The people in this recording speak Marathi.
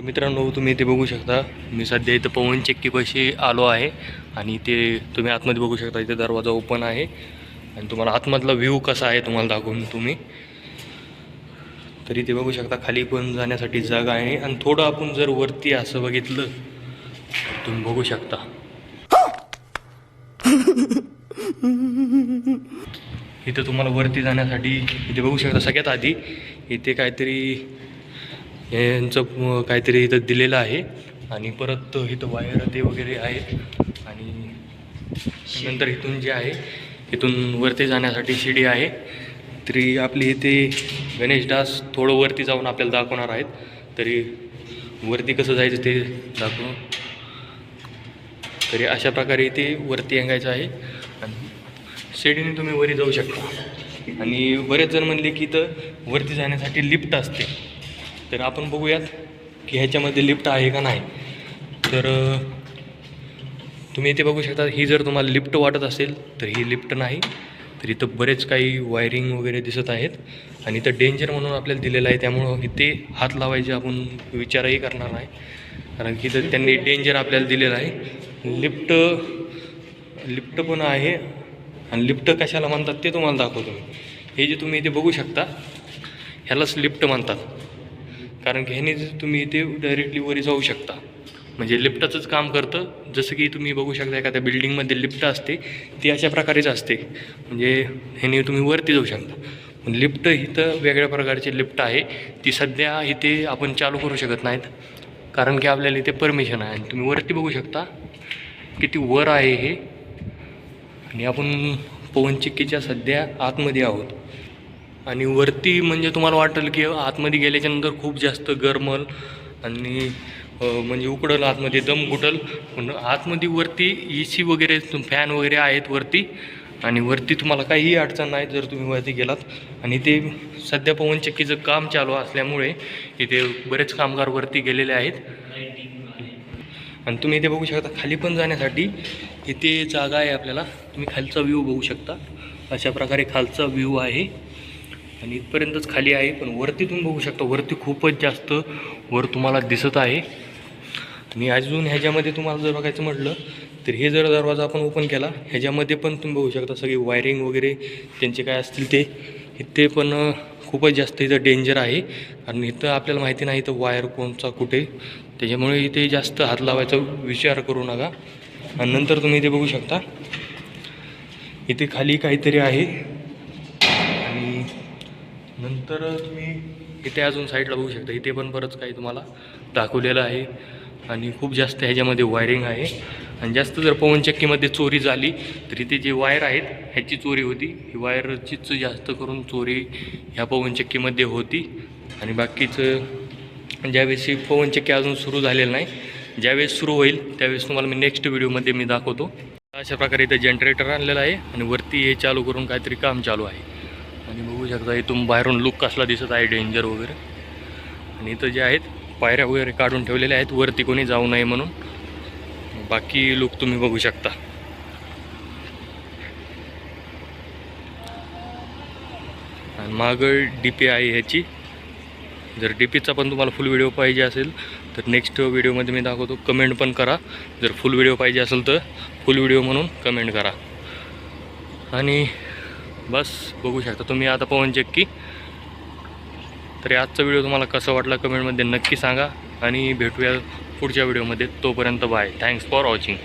तर मित्रांनो तुम्ही इथे बघू शकता मी सध्या इथं पवन चक्कीपाशी आलो आहे आणि ते तुम्ही आतमध्ये बघू शकता इथे दरवाजा ओपन आहे. आणि तुम्हाला आतमधला व्ह्यू कसा आहे तुम्हाला दाखवून तुम्ही. तर इथे बघू शकता खाली पण जाण्यासाठी जागा आहे. आणि थोडं आपण जर वरती असं बघितलं तर तुम्ही बघू शकता. इथं तुम्हाला वरती जाण्यासाठी इथे बघू शकता सगळ्यात आधी इथे काहीतरी यांचं काहीतरी इथं दिलेलं आहे. आणि परत इथं वायर ते वगैरे आहेत आणि नंतर इथून जे आहे इथून वरती जाण्यासाठी शिडी आहे. तरी आपली इथे गणेश दास थोडं वरती जाऊन आपल्याला दाखवणार आहेत. तरी वरती कसं जायचं ते दाखवून तरी अशा प्रकारे इथे वरती अंगायचं आहे. आणि शिडीने तुम्ही वरी जाऊ शकता. आणि बरेच जण म्हणले की इथं वरती जाण्यासाठी लिफ्ट असते. तर आपण बघूयात की ह्याच्यामध्ये लिफ्ट आहे का नाही. तर तुम्ही इथे बघू शकता ही जर तुम्हाला लिफ्ट वाटत असेल तर ही लिफ्ट नाही. तर इथं बरेच काही वायरिंग वगैरे दिसत आहेत. आणि इथं डेंजर म्हणून आपल्याला दिलेलं आहे त्यामुळं इथे हात लावायचे आपण विचारही करणार नाही. कारण की इथं त्यांनी डेंजर आपल्याला दिलेलं आहे. लिफ्ट लिफ्ट पण आहे. आणि लिफ्ट कशाला म्हणतात ते तुम्हाला दाखवतो मी. हे जे तुम्ही इथे बघू शकता ह्यालाच लिफ्ट म्हणतात. कारण की ह्याने तुम्ही इथे डायरेक्टली वरी जाऊ शकता. म्हणजे लिफ्टाचंच काम करतं. जसं की तुम्ही बघू शकता एखाद्या बिल्डिंगमध्ये लिफ्ट असते ती अशा प्रकारेच असते. म्हणजे ह्याने तुम्ही वरती जाऊ शकता. पण लिफ्ट इथं वेगळ्या प्रकारची लिफ्ट आहे. ती सध्या इथे आपण चालू करू शकत नाहीत. कारण की आपल्याला इथे परमिशन आहे. आणि तुम्ही वरती बघू शकता किती वर आहे हे. आणि आपण पवनचिक्कीच्या सध्या आतमध्ये आहोत. आणि वरती म्हणजे तुम्हाला वाटेल की आतमध्ये गेल्याच्यानंतर खूप जास्त गरमल आणि म्हणजे उकडल आतमध्ये दम घुटल पण आतमध्ये वरती ए सी वगैरे फॅन वगैरे आहेत वरती. आणि वरती तुम्हाला काहीही अडचण नाही जर तुम्ही वरती गेलात. आणि ते सध्या पवनचक्कीचं काम चालू असल्यामुळे इथे बरेच कामगार वरती गेलेले आहेत. आणि तुम्ही इथे बघू शकता खाली पण जाण्यासाठी इथे जागा आहे आपल्याला. तुम्ही खालचा व्ह्यू बघू शकता. अशा प्रकारे खालचा व्ह्यू आहे. आणि इथपर्यंतच खाली आहे पण वरती तुम्ही बघू शकता वरती खूपच जास्त वर तुम्हाला दिसत आहे. आणि अजून ह्याच्यामध्ये तुम्हाला जर बघायचं म्हटलं तर हे जर दरवाजा आपण ओपन केला ह्याच्यामध्ये पण तुम्ही बघू शकता सगळी वायरिंग वगैरे त्यांचे काय असतील ते इथे पण खूपच जास्त इथं डेंजर आहे. आणि इथं आपल्याला माहिती नाही इथं वायर कोणचा कुठे त्याच्यामुळे इथे जास्त हात लावायचा विचार करू नका. आणि नंतर तुम्ही इथे बघू शकता इथे खाली काहीतरी आहे. नंतर तुम्ही इथे अजून साईडला बघू शकता. इथे पण बरंच काही तुम्हाला दाखवलेलं आहे. आणि खूप जास्त ह्याच्यामध्ये वायरिंग आहे. आणि जास्त जर पवनचक्कीमध्ये चोरी झाली तर इथे जे वायर आहेत ह्याची चोरी होती. ही वायरचीच जास्त करून चोरी ह्या पवनचक्कीमध्ये होती. आणि बाकीचं ज्यावेळेस ही पवनचक्की अजून सुरू झालेलं नाही ज्यावेळेस सुरू होईल त्यावेळेस तुम्हाला मी नेक्स्ट व्हिडिओमध्ये मी दाखवतो. अशा प्रकारे इथं जनरेटर आणलेलं आहे. आणि वरती हे चालू करून काहीतरी काम चालू आहे. आणि बघू शकता इथून बाहेरून लुक कसला दिसत आहे डेंजर वगैरे. आणि इथं जे आहेत पायऱ्या वगैरे काढून ठेवलेल्या आहेत वरती कोणी जाऊ नये म्हणून. बाकी लुक तुम्ही बघू शकता. आणि मागं डी पी आहे ह्याची. जर डी पीचा पण तुम्हाला फुल व्हिडिओ पाहिजे असेल तर नेक्स्ट व्हिडिओमध्ये मी दाखवतो. कमेंट पण करा. जर फुल व्हिडिओ पाहिजे असेल तर फुल व्हिडिओ म्हणून कमेंट करा. आणि बस बघू शकता तुम्ही आता पवन चक्की तरी आजचा व्हिडिओ तुम्हाला कसा वाटला कमेंटमध्ये नक्की सांगा. आणि भेटूया पुढच्या व्हिडिओमध्ये तोपर्यंत बाय थँक्स फॉर वॉचिंग